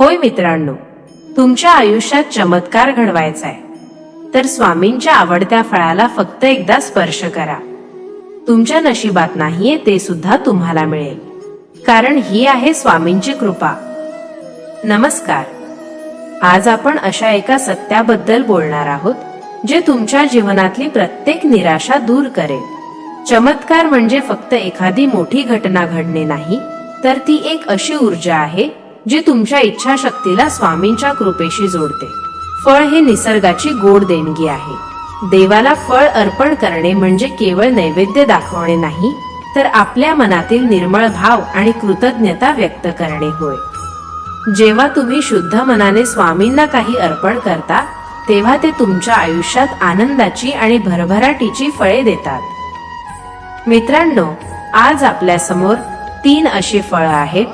होय मित्रांनो तुमच्या आयुष्यात चमत्कार घडवायचा आहे तर स्वामींच्या आवडत्या फळाला फक्त एकदा स्पर्श करा. तुमच्या नशिबात नाहीये ते सुद्धा तुम्हाला मिळेल. कारण ही आहे स्वामींची कृपा. नमस्कार. आज आपण अशा एका सत्याबद्दल बोलणार आहोत जे तुमच्या जीवनातली प्रत्येक निराशा दूर करेल. चमत्कार म्हणजे फक्त एखादी मोठी घटना घडणे नाही तर ती एक अशी ऊर्जा आहे जे तुमच्या इच्छाशक्तीला स्वामींच्या कृपेशी जोडते. फळ हे निसर्गाची गोड देणगी आहे. देवाला फळ अर्पण करणे म्हणजे केवळ नैवेद्य दाखवणे नाही तर आपल्या मनातील निर्मळ भाव आणि कृतज्ञता व्यक्त करणे होय. जेव्हा तुम्ही शुद्ध मनाने स्वामींना काही अर्पण करता तेव्हा ते तुमच्या आयुष्यात आनंदाची आणि भरभराटीची फळे देतात. मित्रांनो आज आपल्यासमोर तीन अशी फळं आहेत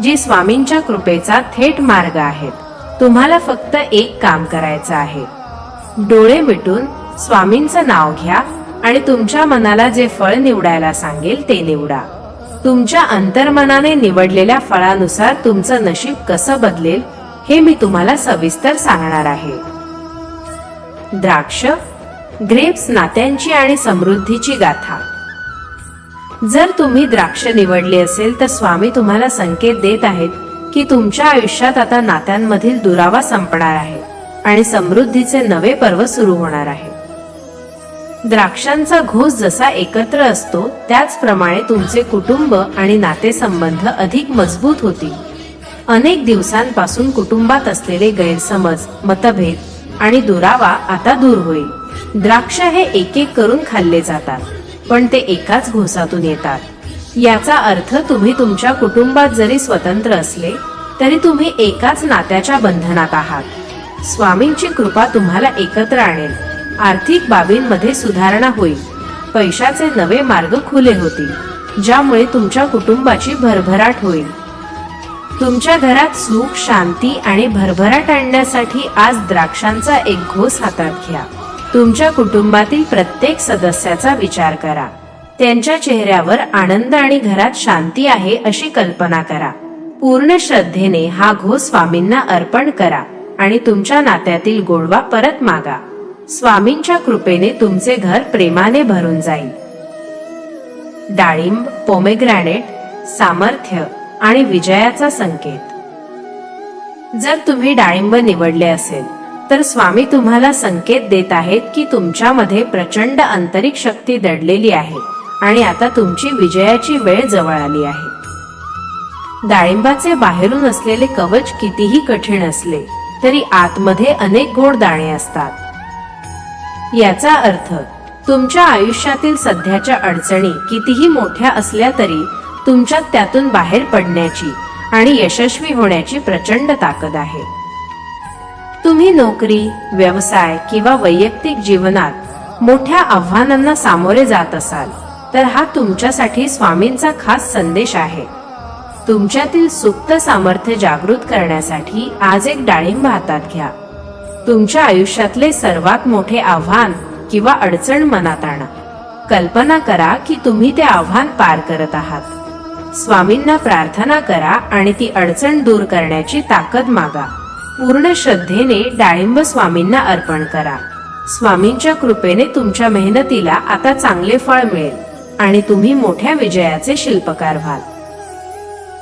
जी स्वामींच्या कृपेचा थेट मार्ग आहेत. तुम्हाला फक्त एक काम करायचं आहे. डोळे मिटून स्वामींचं नाव घ्या आणि तुमच्या मनाला जे फळ निवडायला सांगेल ते निवडा. तुमच्या अंतर्मनाने निवडलेल्या फळानुसार तुमचं नशीब कसं बदलेल हे मी तुम्हाला सविस्तर सांगणार आहे. द्राक्ष ग्रेप्स नात्यांची आणि समृद्धीची गाथा. जर तुम्ही द्राक्ष निवडली असेल तर स्वामी तुम्हाला संकेत देत आहेत की तुमच्या आयुष्यात आता नात्यांमधील दुरावा संपणार आहे आणि समृद्धीचे नवे पर्व सुरू होणार आहे. द्राक्षांचा घोस जसा एकत्र असतो त्याचप्रमाणे तुमचे कुटुंब आणि नातेसंबंध अधिक मजबूत होतील. अनेक दिवसांपासून कुटुंबात असलेले गैरसमज मतभेद आणि दुरावा आता दूर होईल. द्राक्ष हे एक एक करून खाल्ले जातात. पण ते एकाच घोसातून येतात. याचा अर्थ तुम्ही तुमच्या कुटुंबात जरी स्वतंत्र असले तरी तुम्ही एकाच नात्याच्या बंधनात आहात. स्वामींची कृपा तुम्हाला एकत्र आणेल. आर्थिक बाबींमध्ये सुधारणा होईल. पैशाचे नवे मार्ग खुले होतील ज्यामुळे तुमच्या कुटुंबाची भरभराट होईल. तुमच्या घरात सुख शांती आणि भरभराट आणण्यासाठी आज द्राक्षांचा एक घोस हातात घ्या. तुमच्या कुटुंबातील प्रत्येक सदस्याचा विचार करा. त्यांच्या चेहऱ्यावर आनंद आणि घरात शांती आहे अशी कल्पना करा. पूर्ण श्रद्धेने हा घोस स्वामींना अर्पण करा आणि तुमच्या नात्यातील गोडवा परत मागा. स्वामींच्या कृपेने तुमचे घर प्रेमाने भरून जाईल. डाळिंब पोमेग्रॅनेट सामर्थ्य आणि विजयाचा संकेत. जर तुम्ही डाळिंब निवडले असेल तर स्वामी तुम्हाला संकेत देत आहेत की तुमच्यामध्ये प्रचंड आंतरिक शक्ती दडलेली आहे आणि आता तुमची विजयाची वेळ जवळ आली आहे. डाळिंबाचे बाहेरून असलेले कवच कितीही कठीण असले तरी आतमध्ये अनेक गोड दाणे असतात. याचा अर्थ तुमच्या आयुष्यातील सध्याच्या अडचणी कितीही मोठ्या असल्या तरी तुमच्यात त्यातून बाहेर पडण्याची आणि यशस्वी होण्याची प्रचंड ताकद आहे. तुम्ही नोकरी व्यवसाय किंवा वैयक्तिक जीवनात मोठ्या आव्हानांना सामोरे जात असाल तर हा तुमच्यासाठी स्वामींचा खास संदेश आहे. तुमच्यातील सुप्त सामर्थ्य जागृत करण्यासाठी आज एक डाळिंब हातात घ्या. तुमच्या आयुष्यातले सर्वात मोठे आव्हान किंवा अडचण मनात आणा. कल्पना करा की तुम्ही ते आव्हान पार करत आहात. स्वामींना प्रार्थना करा आणि ती अडचण दूर करण्याची ताकद मागा. पूर्ण श्रद्धेने डाळिंब स्वामींना अर्पण करा. स्वामींच्या कृपेने तुमच्या मेहनतीला आता चांगले फळ मिळेल आणि तुम्ही मोठ्या विजयाचे शिल्पकार व्हाल.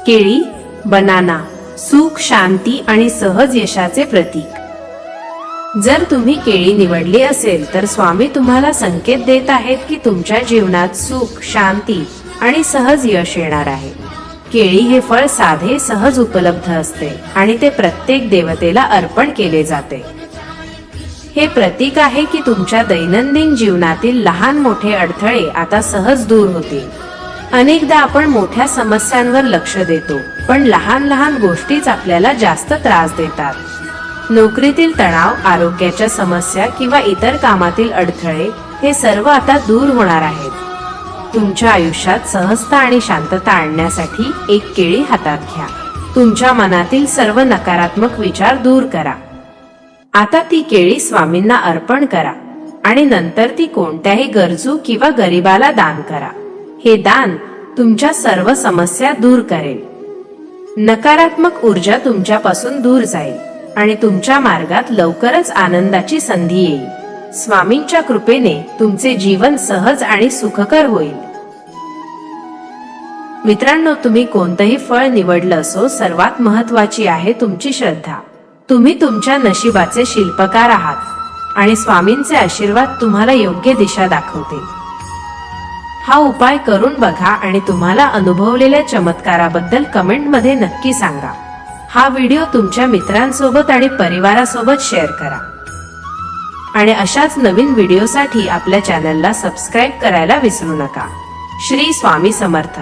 केळी बनाना सुख शांती आणि सहज यशाचे प्रतीक. जर तुम्ही केळी निवडली असेल तर स्वामी तुम्हाला संकेत देत आहेत की तुमच्या जीवनात सुख शांती आणि सहज यश येणार आहे. केळी हे फळ साधे सहज उपलब्ध असते आणि ते प्रत्येक देवतेला अर्पण केले जाते. हे प्रतीक आहे की तुमच्या दैनंदिन जीवनातील लहान मोठे अडथळे आता सहज दूर होतील. अनेकदा आपण मोठ्या समस्यांवर लक्ष देतो पण लहान लहान गोष्टीच आपल्याला जास्त त्रास देतात. नोकरीतील तणाव आरोग्याच्या समस्या किंवा इतर कामातील अडथळे हे सर्व आता दूर होणार आहेत. तुमच्या आयुष्यात सहजता आणि शांतता आणण्यासाठी एक केळी हातात घ्या. तुमच्या मनातील सर्व नकारात्मक विचार दूर करा. आता ती केळी स्वामींना अर्पण करा आणि नंतर ती कोणत्याही गरजू किंवा गरिबाला दान करा. हे दान तुमच्या सर्व समस्या दूर करेल. नकारात्मक ऊर्जा तुमच्यापासून दूर जाईल आणि तुमच्या मार्गात लवकरच आनंदाची संधी येईल. स्वामींच्या कृपेने तुमचे जीवन सहज आणि सुखकर होईल. मित्रांनो तुम्ही कोणतंही फळ निवडलं असो सर्वात महत्वाची आहे तुमची श्रद्धा. तुम्ही तुमच्या नशिबाचे शिल्पकार आहात आणि स्वामींचे आशीर्वाद तुम्हाला योग्य दिशा दाखवतील हा उपाय करून बघा आणि तुम्हाला अनुभवलेल्या चमत्काराबद्दल कमेंटमध्ये नक्की सांगा. हा व्हिडिओ तुमच्या मित्रांसोबत आणि परिवारासोबत शेअर करा. आणि अशाच नवीन व्हिडिओसाठी आपल्या चॅनलला सबस्क्राईब करायला विसरू नका. श्री स्वामी समर्थ.